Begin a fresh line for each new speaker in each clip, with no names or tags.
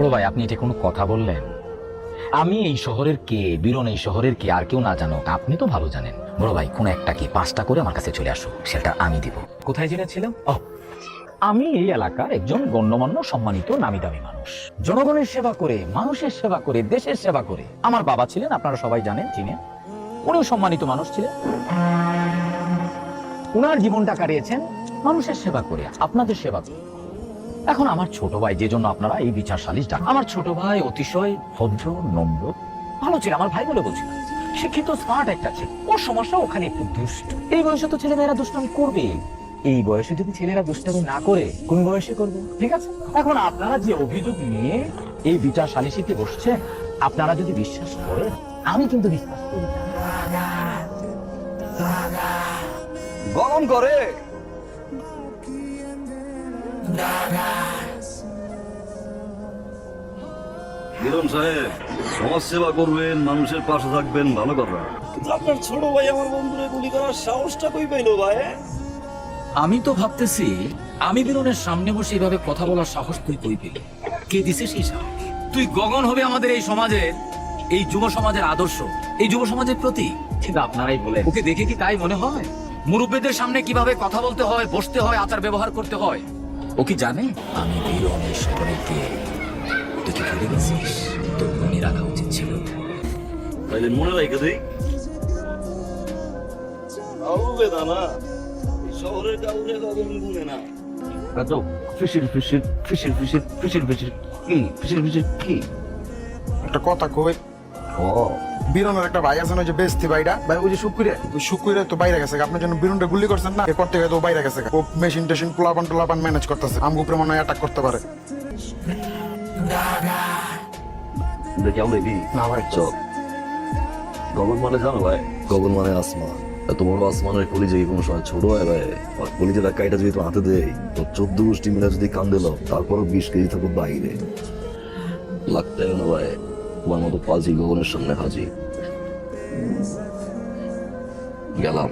বড় ভাই, আপনি এটা কোনো কথা বললেন? আমি এই শহরের কে? বীরন এই শহরের কে? আর কেউ না জানো আপনি তো ভালো জানেন। বড় ভাই, কোন একটা কি? পাঁচটা করে আমার কাছে চলে আসো। সেটা আমি দিব। কোথায় জেনেছিলাম? ও, আমি এই এলাকার একজন গণ্যমান্য, সম্মানিত নামি দামি মানুষ। জনগণের সেবা করে, মানুষের সেবা করে, দেশের সেবা করে। আমার বাবা ছিলেন, আপনারা সবাই জানেন চিনেন উনিও সম্মানিত মানুষ ছিলেন। উনার জীবনটা কাটিয়েছেন মানুষের সেবা করে, আপনাদের সেবা করে। এখন আমার ছোট ভাই যে জন্য আপনারা এই বিচার সালিশ ডাক আমার ছোট ভাই অতিশয় ভদ্র নম্র ভালো ছিল আমার ভাই বলে বলছিল শিক্ষিত স্মার্ট একটা ছিল। ওর সমস্যা ওখানে একটু দুষ্ট। এই বয়সে তো ছেলেমেয়েরা দুষ্টামি করবে। এই বয়সে যদি ছেলেরা দুষ্টামি না করে কোন বয়সে করবে? ঠিক আছে? এখন আপনারা যে অভিযোগ নিয়ে এই বিচার সালিশিতে বসছেন আপনারা যদি বিশ্বাস করেন আমি কিন্তু বিশ্বাস করি।
গমন করে
মিলন সাহেব সমাজ সেবা করবেন মানুষের পাশে থাকবেন ভালো কথা। কিন্তু আপনার ছোট ভাই আমার বন্ধুরে গুলি করার সাহসটা কই পাইলো ভাই?
আমি তো ভাবতেছি আমি বিরনের সামনে বসে এইভাবে কথা বলার সাহস তুই কই পেলি? কে দিছে সেই সাহস? তুই গগন হবে আমাদের এই সমাজের এই যুব সমাজের আদর্শ এই যুব সমাজের প্রতি কিন্তু আপনারাই বলেন ওকে দেখে কি তাই মনে হয়? মুরব্বীদের সামনে কীভাবে কথা বলতে হয় বসতে হয় আচার ব্যবহার করতে হয়? ও কি জানে? আমি বিরন এই শহরের কে তুই কি ভুলে গেছিস? তোর মনে রাখা উচিত ছিল।
তাইলে মনে রাখে দেই। আউবে দানা এই শহরের কাউরে গগন গুনে না।
কত ফিসির ফিসির ফিসির ফিসির ফিসির ফিসির কি? ফিসির ফিসির কি?
একটা কথা কই।
ও
বীরনের একটা ভাই আছে না যে বেস্তি ভাইটা।
ভাই ওই যে শুক্রিয়া
ওই শুকুরে তো বাইরে গেছে আপনার জন্য বীরনটা গুলি করছেন না? এরপর থেকে তো ও বাইরে গেছে ও মেশিন টেশিন পোলাপান টোলাপান ম্যানেজ করতেছে। আমগো উপরে মনে হয় অ্যাটাক করতে পারে।
দেখি আমরা কি
না ভাই।
চল। গগন মানে জানো ভাই? গগন মানে আসমান। আর তোমার আসমানের কলিজে কি কোনো সময় ছোট হয় ভাই? আর কলিজে কাইটা যদি তো হাতে দেয় তো চোদ্দ গোষ্ঠী মিলে যদি কান দিল তারপরও বিশ কেজি থাকো বাইরে। লাগতে না ভাই। তোমার মতো পাজি গগনের সামনে হাজি। গেলাম।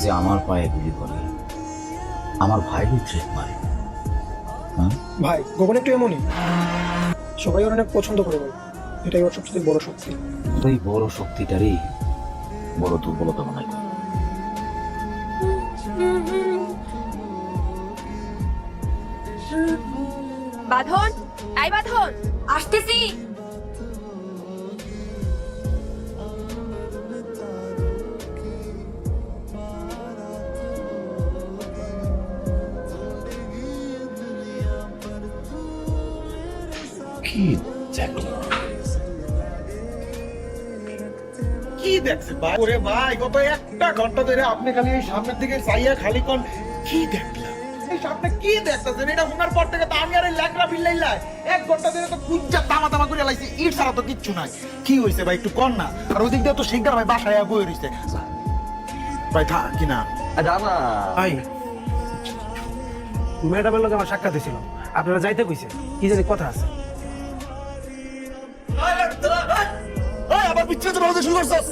যে আমার পায়ে গুলি করে আমার ভাই ট্রেক মারে? হ্যাঁ?
ভাই গোপন একটু এমনই। সবাই ওর অনেক পছন্দ করে বলে এটাই ওর সবচেয়ে বড় শক্তি।
ওই বড় শক্তিটারই বড় দুর্বলতা মনে
বাঁধন? আই বাঁধন। আসতেছি।
কি দেখল?
কি দেখছে? ভাই ওরে ভাই গত একটা ঘণ্টা ধরে আপনি খালি এই সামনের দিকে চাইয়া খালি কোন কি দেখলাম কি দেখতেছেন? এটা শোনার পর থেকে তো আমি আর এই ল্যাকড়া বিল্লাইলাই এক ঘণ্টা ধরে তো কুচ্চা তামা তামা করে লাইছি ইট ছাড়া তো কিচ্ছু নাই। কি হইছে ভাই একটু কর না। আর ওদিক দিয়ে তো শিকদার ভাই বাসায় বই রইছে। ভাই থাক কি না?
ভাই ম্যাডামের লোক আমার সাক্ষাৎ ছিল আপনারা যাইতে কইছে কি জানি কথা আছে।
আবার তো শুরু করছস।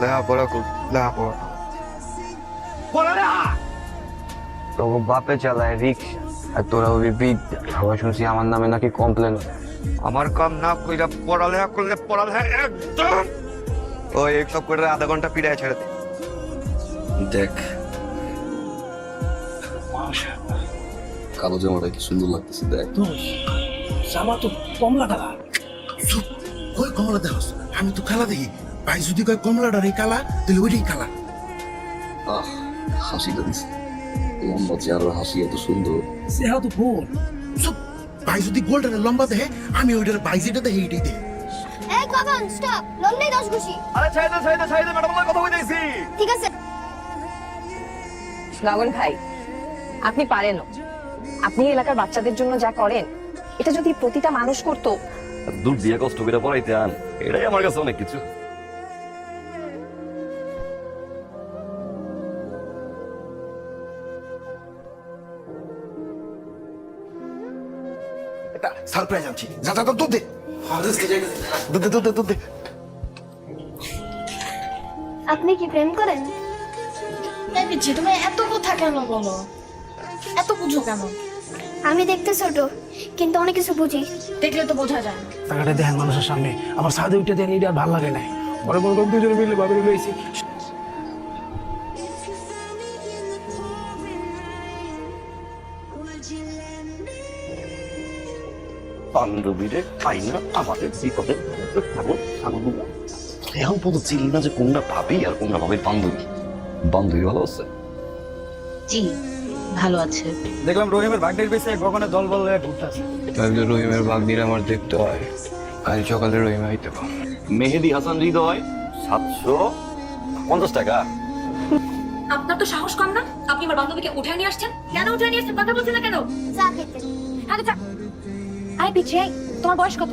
লেখাপড়া কর লেখাপড়া
তো ও বাপে চালায় রিক্সা আর তোরা ওই বিদ্যা আবার শুনছি আমার নামে নাকি কমপ্লেন
আমার কাম না কইরা পড়ালেখা করলে পড়ালেখা একদম ওই একসব করে আধা ঘণ্টা পিড়ায় ছেড়ে দে
দেখ কালো জামাটা কি সুন্দর লাগতেছে দেখ
জামা তো কমলা কালা
চুপ ওই কমলা দেখস আমি তো খেলা দেখি ভাই যদি কয় কমলাটার এই কালা তাহলে ওইটাই কালা।
আহ হাসিটা দিছে। লম্বা চেহারার হাসি এত সুন্দর।
সে তো গোল।
চুপ। ভাই যদি গোলটার লম্বা দেখে আমি ওইটার ভাই যেটা দেখে এইটাই দেখি
এই
কাকান স্টপ। লন্ডনে দশ ঘুষি।
আরে ছাইদে ছাইদে ছাইদে ম্যাডাম কথা কইতেছি।
ঠিক আছে।
গগন ভাই আপনি পারেন। আপনি এলাকার বাচ্চাদের জন্য যা করেন এটা যদি প্রতিটা মানুষ করতো।
দূর দিয়ে কষ্ট করে পড়াইতে আন। এটাই আমার কাছে অনেক কিছু।
সারপ্রাইজ আনছি। যা যা দুধ দে। দুধ দে দুধ দে দুধ দে।
আপনি কি প্রেম করেন?
পিচ্ছি তুমি এত কথা কেন বলো? এত বুঝো কেন?
আমি দেখতে ছোট কিন্তু অনেক কিছু বুঝি।
দেখলে তো বোঝা যায় না।
টাকাটা দেখেন মানুষের সামনে। আবার সাদে উঠে দেন এটা আর ভালো লাগে না পরে মনে করেন দুজনে মিলে বাবার রয়েছি
বান্ধবীরে পাই না আমাদের বিপদে থাকো এখন পর্যন্ত চিনি না যে কোনটা ভাবি আর কোনটা ভাবে বান্ধবী। বান্ধবী ভালো আছে?
জি ভালো আছে।
দেখলাম রহিমের ভাগ্যের পেছে গগনের দল বল ঘুরতে
তাহলে রহিমের বাগদির আমার দেখতে হয়। কাল সকালে রহিম আইতে পার।
মেহেদি হাসান হৃদয় সাতশো পঞ্চাশ টাকা।
আপনার তো সাহস কম না? আপনি আমার বান্ধবীকে উঠে নিয়ে আসছেন? কেন উঠে নিয়ে আসছেন? কথা বলছেন না কেন?
চা খেতে।
আগে চা আরে পিছিয়ে। তোমার বয়স কত?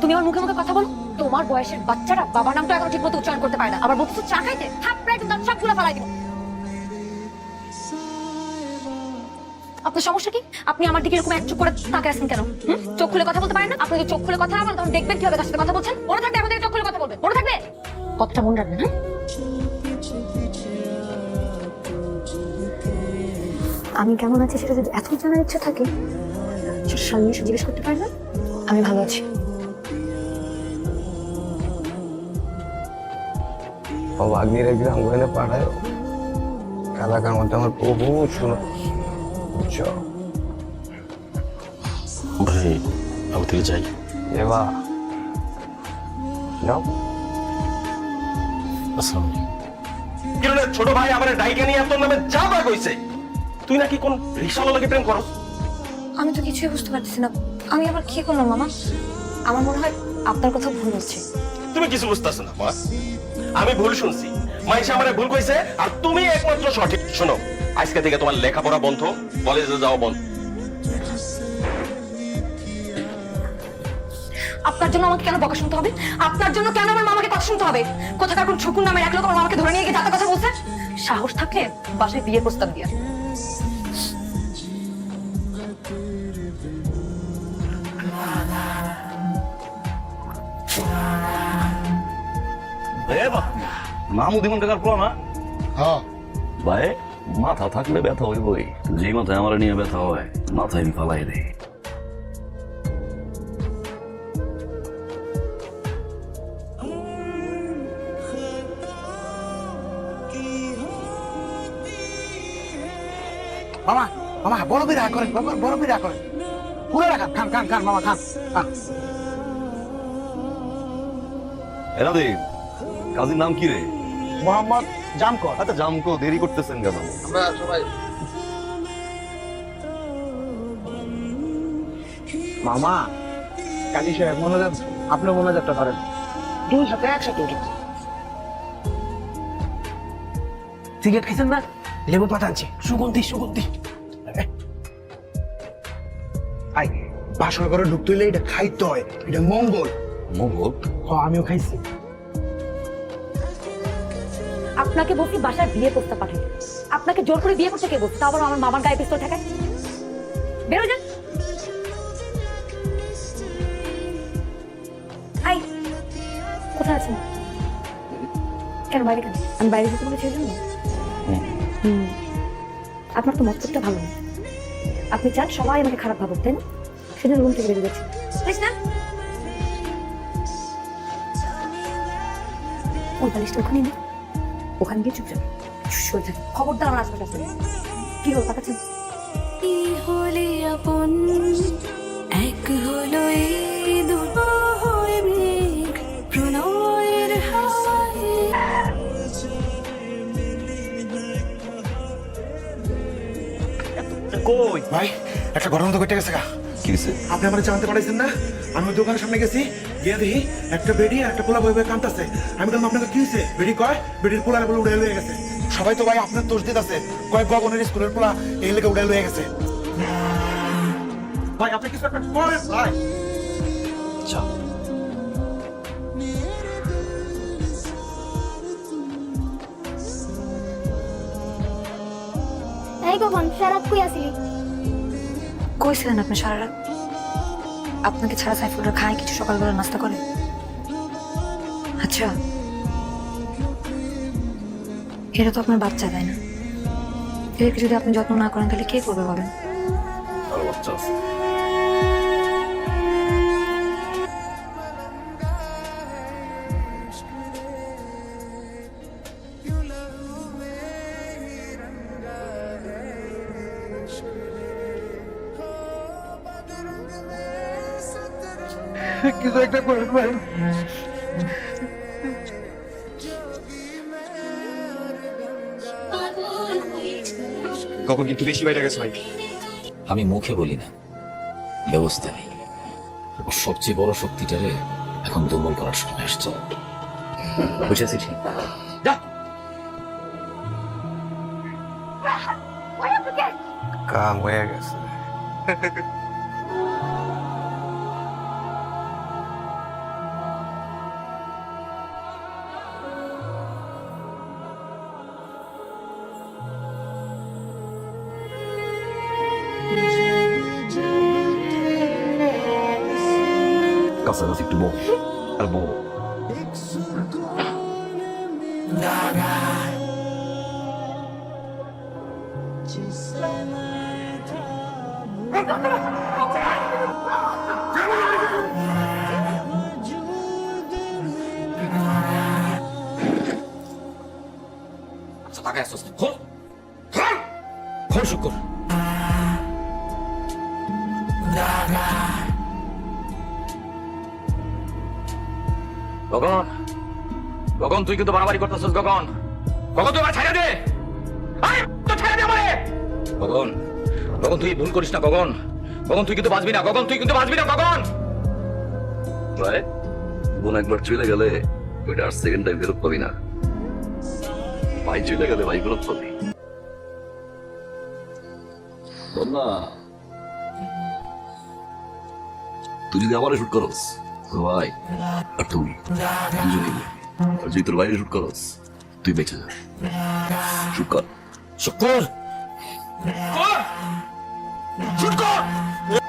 তুমি আমার মুখে মুখে কথা বলো। তোমার বয়সের বাচ্চারা বাবার নামটা এখনও ঠিক মতো উচ্চারণ করতে পারে না। আবার বলছো চা খাইতে? থাপড়ে একদম দাঁত সবগুলো ফালাই দিব। আপনার সমস্যা কি? আপনি আমার দিকে এরকম এক চোখ করে তাকে আছেন কেন? চোখ খুলে কথা বলতে পারেন না? আপনি যদি চোখ খুলে কথা বলেন, তখন দেখবেন কীভাবে তার সাথে কথা বলছেন। মনে থাকবে আমাদের চোখ খুলে কথা বলবেন মনে থাকবে? কথাটা মনে রাখবেন হ্যাঁ আমি কেমন আছি সেটা যদি এত জানার ইচ্ছা থাকে? সামনে এসে জিজ্ঞেস করতে পারবেন আমি ভালো আছি।
গ্রাম এলাকার মধ্যে আমার বহু শুনো।
ভাই আমি থেকে যাই।
এবা যাও।
আসসালাম
কিরণের ছোট ভাই আমার ডাইকে নিয়ে তোর নামে যা বা কইছে। তুই নাকি কোন রিক্সাওয়ালা লাগে প্রেম করস?
আমি তো কিছুই বুঝতে পারতেছি না। আমি আবার কি করলাম মামা? আমার মনে হয় আপনার কথা ভুল হচ্ছে।
তুমি কিছু বুঝতেছ না মা। আমি ভুল শুনছি। মাইশা আমারে ভুল কইছে আর তুমি একমাত্র সঠিক। শোনো আজকে থেকে তোমার লেখাপড়া বন্ধ কলেজে যাওয়া বন্ধ।
আপনার জন্য আমাকে কেন বকা শুনতে হবে? আপনার জন্য কেন আমার মামাকে কথা শুনতে হবে? কোথাকার কোন ছকুন নামের এক লোক আমার মামাকে ধরে নিয়ে গিয়ে যাতে কথা বলছে? সাহস থাকলে বাসায় বিয়ের প্রস্তাব দিয়ে। আসুন।
মামুদি মন কাকার পোলা না?
হ্যাঁ।
ভাই মাথা থাকলে ব্যথা হইবই। যে মাথায় আমার নিয়ে ব্যথা হয় মাথায় আমি ফালাই দেয়।
মামা মামা বড় বিরা করেন বড় বিরা করেন। পুরো রাখান খান খান খান মামা খান খান।
এরা দে কাজীর নাম কি রে?
মোহাম্মদ জামকর।
আচ্ছা জামকো দেরি করতেছেন কেন?
আমরা সবাই মামা কাজী সাহেব মনোজাত আপনার মনোজাতটা করেন। দুই সাথে একসাথে উঠে সিগারেট খাইছেন না? লেবু পাতা আনছি। সুগন্ধি সুগন্ধি। আই বাসর করে ঢুকতে হইলে এটা খাইতে হয়। এটা মঙ্গল।
মঙ্গল?
হ আমিও খাইছি।
আপনাকে বলছি বাসায় বিয়ে করতে পাঠাতে। আপনাকে জোর করে বিয়ে করতে কে বলছে? তা আবার আমার মামার গায়ে পিস্তল ঠেকায়। বেরো যান। আই কোথায় আছেন? কেন বাইরে কেন? আমি বাইরে যেতে বলেছি জন্য হুম। আপনার তো মতলবটা ভালো। না আপনি চান সবাই আমাকে খারাপ ভাবুক তাই না? সেদিন রুম থেকে বেরিয়ে গেছি না। ওই বালিশটা ওখানে নেই ওখানে গিয়ে চুপচাপ শুয়ে থাকে। খবরদার আমার আশপাশে। কি হলো তাকাচ্ছেন
হলে আপন? এক হলো এই দুটো হয়ে মেঘ প্রণয়ের হাওয়ায়।
কই?
ভাই একটা ঘটনা তো ঘটে গেছে গা।
কি হয়েছে
আপনি আমার জানতে পারাইছেন না? আমি দোকানের সামনে গেছি। গিয়ে দেখি একটা বেডি একটা পোলা বই বই কান্তাছে আমি বললাম আপনাকে কি হয়েছে? বেডি কয় বেডির পোলা বলে উড়ে লয়ে গেছে। সবাই তো ভাই আপনার দোষ দিতেছে। কয় গগনের স্কুলের পোলা এই লেগে উড়ে লয়ে গেছে। ভাই আপনি কিছু একটা করেন ভাই।
আচ্ছা
এই গগন ফেরাত কই আসিলি
কইছিলেন আপনি সারা রাত আপনাকে ছাড়া সাইফুলরা খায় কিছু সকালবেলা নাস্তা করে? আচ্ছা। এটা তো আপনার বাচ্চা দেয় না? এদেরকে যদি আপনি যত্ন না করেন, তাহলে কে করবে বলেন?
বাচ্চা
কিছু একটা করেন ভাই।
কখন কিন্তু বেশি বাইরে গেছে ভাই।
আমি মুখে বলি না। ব্যবস্থা নেই। সবচেয়ে বড় শক্তিটারে এখন দুর্বল করার সময় আসছে। বুঝেছি ঠিক? যা।
কাম হয়ে গেছে।
কাছাকাছি একটু বউ আর
গগন গগন, তুই কিন্তু বাড়াবাড়ি করতেছিস, গগন। গগন, তুই ছাড়া দে। গগন গগন, তুই ভুল করিস না, গগন। গগন, তুই কিন্তু বাঁচবি না, গগন, তুই কিন্তু বাঁচবি না, গগন।
বোন একবার চলে গেলে ওইটা আর সেকেন্ড টাইম ফেরত পাবি না। ভাই চলে গেলে ভাই ফেরত পাবি। তুই যদি আমারে শুট করস ভাই আর তুমি দুজনেই। আর যদি তোর বাইরে শুট করস তুই বেঁচে যা। শুট কর
শুট কর শুট কর